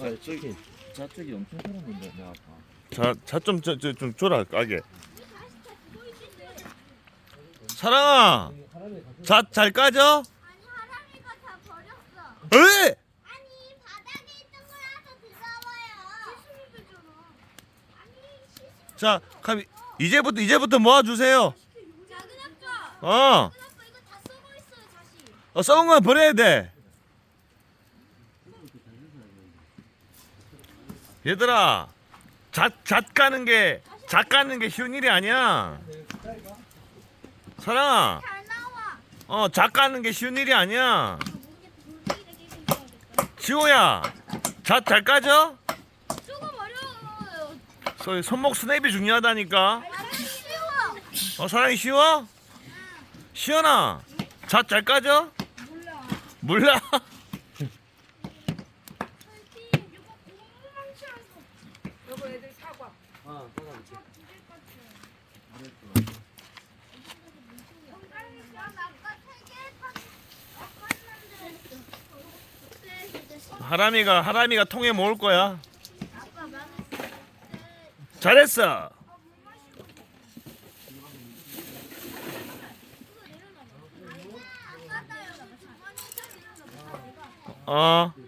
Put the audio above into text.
아 저기 저쪽이 엄청 사람인데 내 아파. 자, 자좀좀 줘라 까게. 사랑아, 자잘 까져? 아니 하람이가 다 버렸어. 에? 아니 바닥에 있던 거라서 들어와요. 시스미잖아. 아니 시스미. 자, 그럼 이제부터 이제부터 모아 주세요. 작은 아빠. 어, 작은 아빠 이거 다 썩어 있어요 다시. 어 썩은 건 버려야 돼. 얘들아, 잣 잣 까는 게 잣 까는 게 쉬운 일이 아니야. 사랑아, 잘 나와. 어, 잣 까는 게 쉬운 일이 아니야. 지호야, 잣 잘 까져? 조금 어려워요. 소- 손목 스냅이 중요하다니까. 어, 사랑이 쉬워? 시연아, 잣잘 까져? 몰라. 몰라. 하람이가 하람이가 통에 모을 거야. 잘했어. 어.